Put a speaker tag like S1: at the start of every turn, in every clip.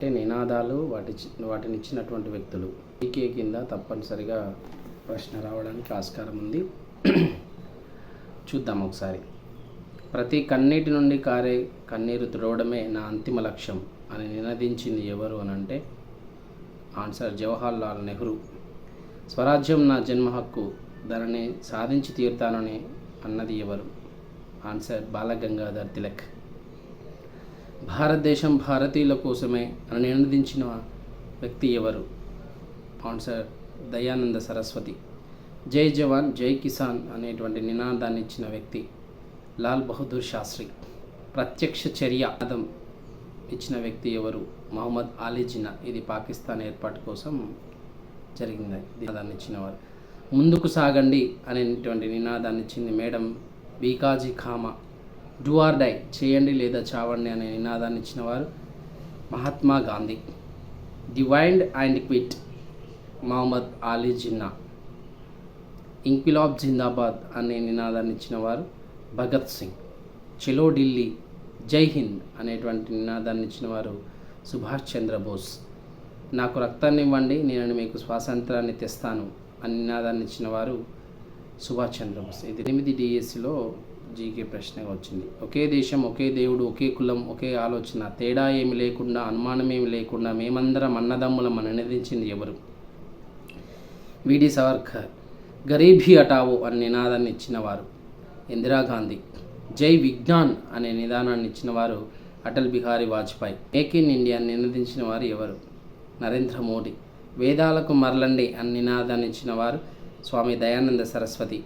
S1: అంటే నినాదాలు వాటి వాటిని ఇచ్చినటువంటి వ్యక్తులు. పీకే కింద తప్పనిసరిగా ప్రశ్న రావడానికి ఆస్కారం ఉంది. చూద్దాం ఒకసారి. ప్రతి కన్నీటి నుండి కారే కన్నీరు తుడవడమే నా అంతిమ లక్ష్యం అని నినదించింది ఎవరు అని అంటే ఆన్సర్ జవహర్ లాల్ నెహ్రూ. స్వరాజ్యం నా జన్మ హక్కు దానిని సాధించి తీరుతానని అన్నది ఎవరు? ఆన్సర్ బాలగంగాధర్ తిలక్. భారతదేశం భారతీయుల కోసమే అని నినదించిన వ్యక్తి ఎవరు? ఆన్సర్ దయానంద సరస్వతి. జై జవాన్ జై కిసాన్ అనేటువంటి నినాదాన్ని ఇచ్చిన వ్యక్తి లాల్ బహదూర్ శాస్త్రి. ప్రత్యక్ష చర్య అదం ఇచ్చిన వ్యక్తి ఎవరు? మహమ్మద్ అలీ జినా ఇది పాకిస్తాన్ ఏర్పాటు కోసం జరిగింది. నినాదాన్ని ఇచ్చినవారు. ముందుకు సాగండి అనేటువంటి నినాదాన్ని ఇచ్చింది madam Bhikaji Cama. Do or die చేయండి లేదా చావండి అనే నినాదాన్ని ఇచ్చిన వారు మహాత్మా గాంధీ. డివైండ్ అండ్ క్విట్ మహమ్మద్ అలీ జిన్నా. ఇంక్విలాబ్ జిందాబాద్ అనే నినాదాన్ని ఇచ్చిన వారు భగత్ సింగ్. చెలో ఢిల్లీ జై హింద్ అనేటువంటి నినాదాన్ని ఇచ్చిన వారు సుభాష్ చంద్రబోస్ నాకు రక్తాన్ని ఇవ్వండి నేను మీకు స్వాతంత్రాన్ని తెస్తాను అని నినాదాన్ని ఇచ్చిన వారు సుభాష్ చంద్రబోస్ ఇది ఎనిమిది డిఎస్సిలో జీకే ప్రశ్నగా వచ్చింది. ఒకే దేశం ఒకే దేవుడు ఒకే కులం ఒకే ఆలోచన. తేడా ఏమి లేకుండా అనుమానం ఏమి లేకుండా మేమందరం అన్నదమ్ములం అని నినదించింది ఎవరు? విడి సవర్కర్. గరీబీ హటావో అనే నినాదాన్ని ఇచ్చినవారు ఇందిరాగాంధీ జై విజ్ఞాన్ అనే నిదానాన్ని ఇచ్చినవారు Atal Bihari Vajpayee. Make in India నినదించిన వారు ఎవరు? నరేంద్ర మోడీ. వేదాలకు మరలండి అని నినాదాన్ని ఇచ్చినవారు స్వామి దయానంద సరస్వతి.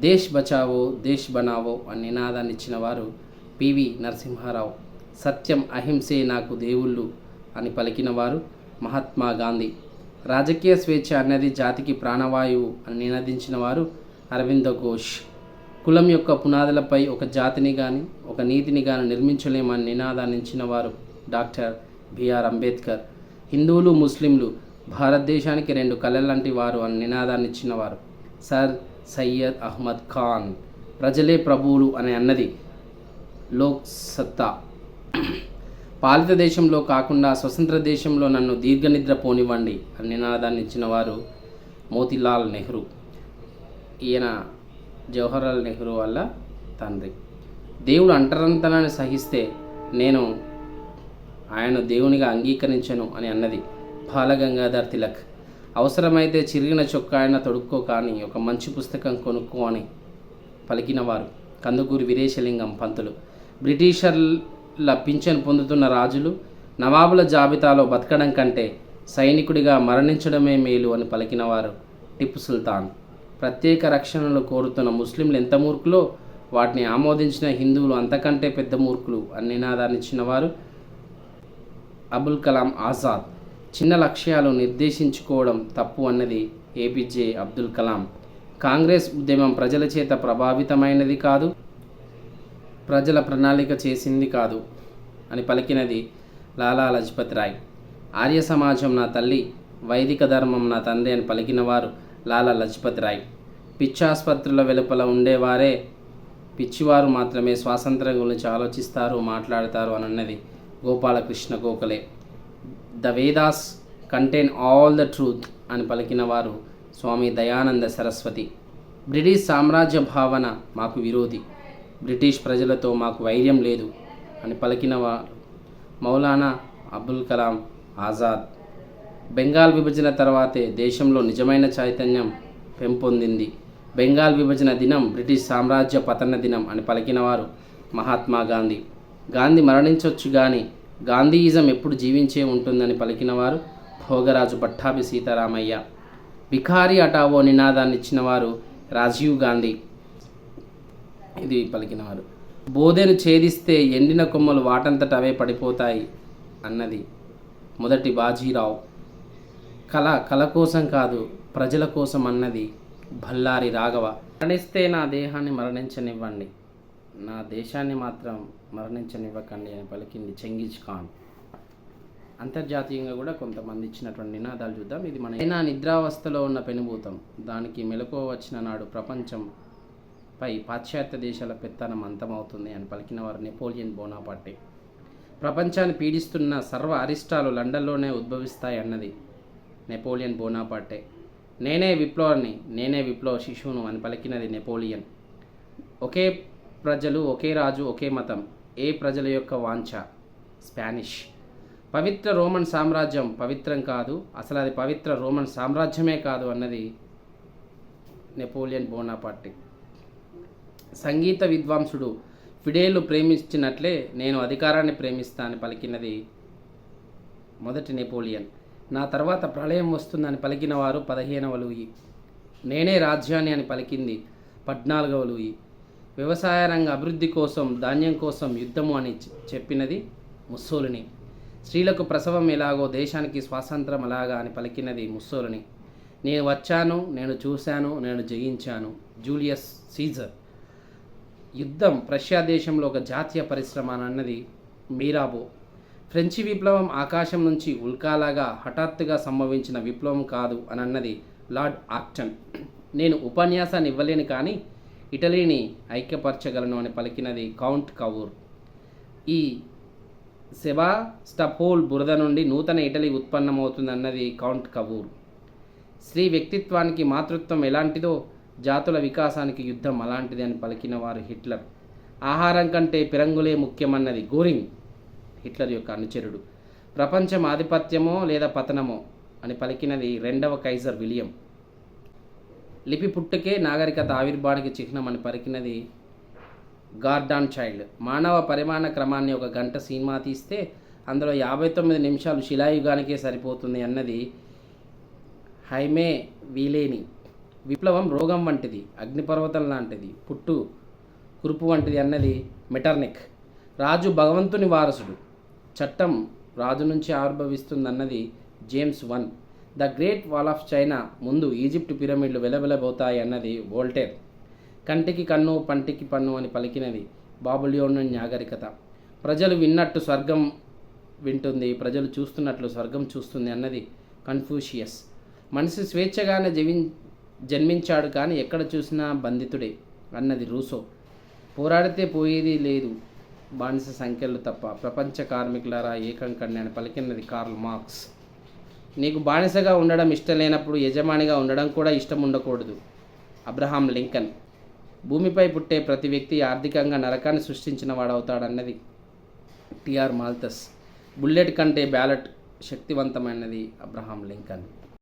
S1: దేశ్ బచావో దేశ్ బనావో అని నినాదాన్ని ఇచ్చిన వారు పివి నరసింహారావు. సత్యం అహింసే నాకు దేవుళ్ళు అని పలికిన వారు మహాత్మా గాంధీ. రాజకీయ స్వేచ్ఛ అన్నది జాతికి ప్రాణవాయువు అని నినదించిన వారు అరవింద ఘోష్. కులం యొక్క పునాదులపై ఒక జాతిని కానీ ఒక నీతిని కానీ నిర్మించలేమని నినాదాన్నించిన వారు డాక్టర్ బిఆర్ అంబేద్కర్. హిందువులు ముస్లింలు భారతదేశానికి రెండు కళలంటి వారు అని నినాదాన్ని ఇచ్చినవారు. సర్ సయ్యద్ అహ్మద్ ఖాన్. ప్రజలే ప్రభువులు అని అన్నది లోక్ సత్తా పాలిత దేశంలో కాకుండా స్వతంత్ర దేశంలో నన్ను దీర్ఘనిద్ర పోనివ్వండి అని నినాదాన్ని ఇచ్చిన వారు మోతిలాల్ నెహ్రూ. ఈయన జవహర్లాల్ నెహ్రూ వల్ల తండ్రి. దేవుడు అంటరంతనాన్ని సహిస్తే నేను ఆయన దేవునిగా అంగీకరించను అని అన్నది బాలగంగాధర్ తిలక్. అవసరమైతే చిరిగిన చొక్కా ఆయన తొడుక్కో కానీ ఒక మంచి పుస్తకం కొనుక్కో అని పలికినవారు. కందుకూరి వీరేశలింగం పంతులు. బ్రిటిషర్ల పింఛన్ పొందుతున్న రాజులు నవాబుల జాబితాలో బతకడం కంటే సైనికుడిగా మరణించడమే మేలు అని పలికినవారు టిప్పు సుల్తాన్. ప్రత్యేక రక్షణలు కోరుతున్న ముస్లింలు ఎంత మూర్ఖులో? వాటిని ఆమోదించిన హిందువులు అంతకంటే పెద్ద మూర్ఖులు అని నినాదాన్నిచ్చినవారు అబుల్ కలాం ఆజాద్. చిన్న లక్ష్యాలు నిర్దేశించుకోవడం తప్పు అన్నది ఏపీజే అబ్దుల్ కలాం. కాంగ్రెస్ ఉద్యమం ప్రజల చేత ప్రభావితమైనది కాదు ప్రజల ప్రణాళిక చేసింది కాదు అని పలికినది లాలా లజపత్ రాయ్. ఆర్య సమాజం నా తల్లి వైదిక ధర్మం నా తండ్రి అని పలికినవారు లాలా లజపత్ రాయ్. పిచ్చాసుపత్రుల వెలుపల ఉండేవారే పిచ్చివారు మాత్రమే స్వాతంత్రం గురించి ఆలోచిస్తారు మాట్లాడతారు అని అన్నది Gopalakrishna Gokhale. The Vedas contain all the truth అని పలికిన వారు స్వామి దయానంద సరస్వతి. బ్రిటిష్ సామ్రాజ్య భావన మాకు విరోధి. బ్రిటిష్ ప్రజలతో మాకు వైర్యం లేదు అని పలికిన వారు మౌలానా అబుల్ కలాం ఆజాద్. బెంగాల్ విభజన తర్వాతే దేశంలో నిజమైన చైతన్యం పెంపొందింది. బెంగాల్ విభజన దినం బ్రిటిష్ సామ్రాజ్య పతన దినం అని పలికినవారు మహాత్మా గాంధీ. గాంధీ మరణించవచ్చు కానీ గాంధీయిజం ఎప్పుడు జీవించే ఉంటుందని పలికినవారు భోగరాజు పట్టాభి సీతారామయ్య. బిఖారీ అటావో నినాదాన్ని ఇచ్చినవారు రాజీవ్ గాంధీ. ఇది పలికినవారు. బోధెను ఛేదిస్తే ఎండిన కొమ్మలు వాటంతట అవే పడిపోతాయి అన్నది మొదటి బాజీరావు. కళ కళ కోసం కాదు ప్రజల కోసం అన్నది భల్లారి రాఘవ. మరణిస్తే నా దేహాన్ని మరణించనివ్వండి. నా దేశాన్ని మాత్రం మరణించనివ్వకండి అని పలికింది చెంగిజ్ ఖాన్. అంతర్జాతీయంగా కూడా కొంతమంది ఇచ్చినటువంటి నినాదాలు చూద్దాం. ఇది మన అయినా నిద్రావస్థలో ఉన్న పెనుభూతం. దానికి మెలకువ వచ్చిన నాడు ప్రపంచం పై పాశ్చాత్య దేశాల పెత్తనం అంతమవుతుంది అని పలికిన వారు నెపోలియన్ బోనాపార్టీ. ప్రపంచాన్ని పీడిస్తున్న సర్వ అరిష్టాలు లండన్లోనే ఉద్భవిస్తాయి అన్నది నెపోలియన్ బోనాపార్టే. నేనే విప్లవాన్ని నేనే విప్లవ శిశువును అని పలికినది నెపోలియన్. ఒకే ప్రజలు ఒకే రాజు ఒకే మతం ఏ ప్రజల యొక్క వాంఛ? స్పానిష్. పవిత్ర రోమన్ సామ్రాజ్యం పవిత్రం కాదు అసలు అది పవిత్ర రోమన్ సామ్రాజ్యమే కాదు అన్నది నెపోలియన్ బోనాపార్టీ. సంగీత విద్వాంసుడు ఫిడేలు ప్రేమించినట్లే నేను అధికారాన్ని ప్రేమిస్తానని పలికినది మొదటి నెపోలియన్. నా తర్వాత ప్రళయం వస్తుందని పలికిన వారు పదిహేనవ లూయి. నేనే రాజ్యాన్ని అని పలికింది పద్నాలుగవ లూయి. వ్యవసాయ రంగ అభివృద్ధి కోసం ధాన్యం కోసం యుద్ధము అని చెప్పినది ముస్సోలిని. స్త్రీలకు ప్రసవం ఎలాగో దేశానికి స్వాతంత్రం అలాగా అని పలికినది ముస్సోలిని. నేను వచ్చాను నేను చూశాను నేను జయించాను. Julius Caesar. యుద్ధం ప్రష్యా దేశంలో ఒక జాతీయ పరిశ్రమ అని అన్నది మీరాబో. ఫ్రెంచి విప్లవం ఆకాశం నుంచి ఉల్కాలాగా హఠాత్తుగా సంభవించిన విప్లవం కాదు అని అన్నది లార్డ్ ఆక్టన్. నేను ఉపన్యాసాన్ని ఇవ్వలేను కానీ ఇటలీని ఐక్యపరచగలను అని పలికినది కౌంట్ కవూర్ ఈ సెబాస్టపోల్ బురద నుండి నూతన ఇటలీ ఉత్పన్నమవుతుందన్నది కౌంట్ కవూర్ స్త్రీ వ్యక్తిత్వానికి మాతృత్వం ఎలాంటిదో జాతుల వికాసానికి యుద్ధం అలాంటిది అని పలికిన వారు హిట్లర్. ఆహారం కంటే పిరంగులే ముఖ్యమన్నది గోరింగ్ హిట్లర్ యొక్క అనుచరుడు. ప్రపంచం ఆధిపత్యమో లేదా పతనమో అని పలికినది రెండవ కైజర్ విలియం. లిపి పుట్టుకే నాగరికత ఆవిర్భానికి చిహ్నం అని పరికినది గార్డాన్ చైల్డ్. మానవ పరిమాణ క్రమాన్ని ఒక గంట సినిమా తీస్తే అందులో యాభై తొమ్మిది నిమిషాలు శిలాయుగానికే సరిపోతుంది అన్నది హైమే వీలేని. విప్లవం రోగం వంటిది అగ్నిపర్వతం లాంటిది పుట్టు కురుపు వంటిది అన్నది మెటర్నిక్. రాజు భగవంతుని వారసుడు. చట్టం రాజు నుంచి ఆవిర్భవిస్తుందన్నది James one. The great wall of China ముందు ఈజిప్ట్ పిరమిడ్లు వెలవెలబోతాయి అన్నది వోల్టేర్. కంటికి కన్ను పంటికి పన్ను అని పలికినది బాబులియోన్ నాగరికత. ప్రజలు విన్నట్టు స్వర్గం వింటుంది ప్రజలు చూస్తున్నట్లు స్వర్గం చూస్తుంది అన్నది కన్ఫ్యూషియస్ మనిషి స్వేచ్ఛగానే జీవి జన్మించాడు కానీ ఎక్కడ చూసినా బంధితుడే అన్నది రూసో. పోరాడితే పోయేది లేదు బానిస సంఖ్యలు తప్ప. ప్రపంచ కార్మికులారా ఏకం కండి అని పలికినది కార్ల్ మార్క్స్. నీకు బానిసగా ఉండడం ఇష్టం లేనప్పుడు యజమానిగా ఉండడం కూడా ఇష్టం ఉండకూడదు. Abraham Lincoln. భూమిపై పుట్టే ప్రతి వ్యక్తి ఆర్థికంగా నరకాన్ని సృష్టించిన వాడవుతాడన్నది టిఆర్ మాల్తస్. బుల్లెట్ కంటే బ్యాలెట్ శక్తివంతమైనది అబ్రహాం లింకన్.